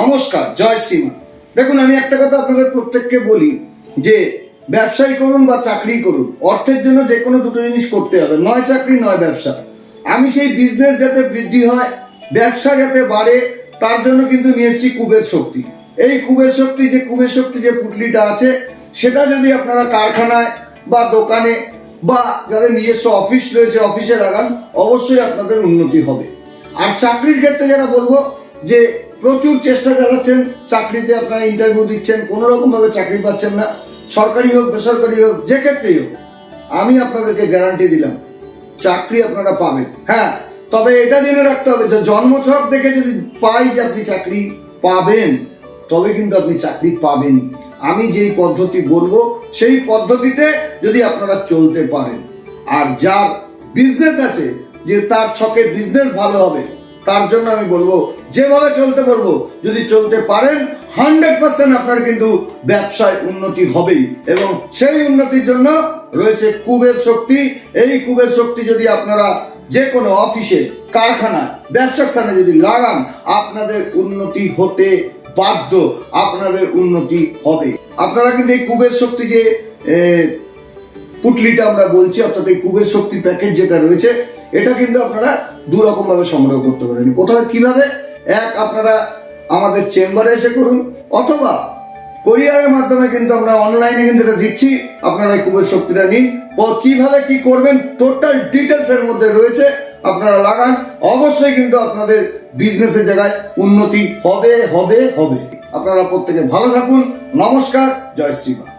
নমস্কার, জয় শ্রীমা। দেখুন, আমি একটা কথা আপনাদের প্রত্যেককে বলি যে, ব্যবসায়ী করুন বা চাকরি করুন, অর্থের জন্য যে কোনো দুটো জিনিস করতে হবে। নয় চাকরি, নয় ব্যবসা। আমি সেই বিজনেস যাতে বৃদ্ধি হয়, ব্যবসা যাতে বাড়ে, তার জন্য কিন্তু নিয়ে এসেছি কুবের শক্তি। এই কুবের শক্তি, যে কুবের শক্তি যে পুটলিটা আছে, সেটা যদি আপনারা কারখানায় বা দোকানে বা যাদের নিজস্ব অফিস রয়েছে, অফিসে লাগান, অবশ্যই আপনাদের উন্নতি হবে। আর চাকরির ক্ষেত্রে যারা বলব, যে প্রচুর চেষ্টা চালাচ্ছেন, চাকরিতে আপনারা ইন্টারভিউ দিচ্ছেন, কোনো রকম ভাবে চাকরি পাচ্ছেন না। সরকারি হোক, বেসরকারি হোক, যে ক্ষেত্রেই হোক, আমি আপনাদেরকে গ্যারান্টি দিলাম, চাকরি আপনারা পাবেন। হ্যাঁ তবে এটা জেনে রাখতে হবে, যে জন্মছক দেখে যদি পাই যে আপনি চাকরি পাবেন, তবে কিন্তু আপনি চাকরি পাবেন। আমি যেই পদ্ধতি বলব, সেই পদ্ধতিতে যদি আপনারা চলতে পারেন। আর যার বিজনেস আছে, যে তার ছকে বিজনেস ভালো হবে তার জন্য আমি বলব, যেভাবে চলতে বলব, যদি চলতে পারেন, হান্ড্রেড পার্সেন্ট আপনার কিন্তু ব্যবসায় উন্নতি হবেই। এবং সেই উন্নতির জন্য রয়েছে কুবের শক্তি। এই কুবের শক্তি যদি আপনারা যে কোনো অফিসে, কারখানায় ব্যবসা স্থানে যদি লাগান, আপনাদের উন্নতি হতে বাধ্য, আপনাদের উন্নতি হবে। আপনারা কিন্তু এই কুবের শক্তি যে পুটলিটা আমরা বলছি, অর্থাৎ এই কুবের শক্তি প্যাকেজ যেটা রয়েছে এটা কিন্তু আপনারা দু রকম ভাবে সংগ্রহ করতে পারেন কোথাও কীভাবে? এক, আপনারা আমাদের চেম্বারে এসে করুন, অথবা কোরিয়ারের মাধ্যমে কিন্তু আমরা অনলাইনে কিন্তু এটা দিচ্ছি। আপনারা কুবের শক্তিটা নিন। কীভাবে কি করবেন টোটাল ডিটেলস এর মধ্যে রয়েছে, আপনারা লাগান। অবশ্যই কিন্তু আপনাদের বিজনেসের জায়গায় উন্নতি হবে হবে হবে। আপনারা প্রত্যেকে ভালো থাকুন। নমস্কার, জয় শ্রীমা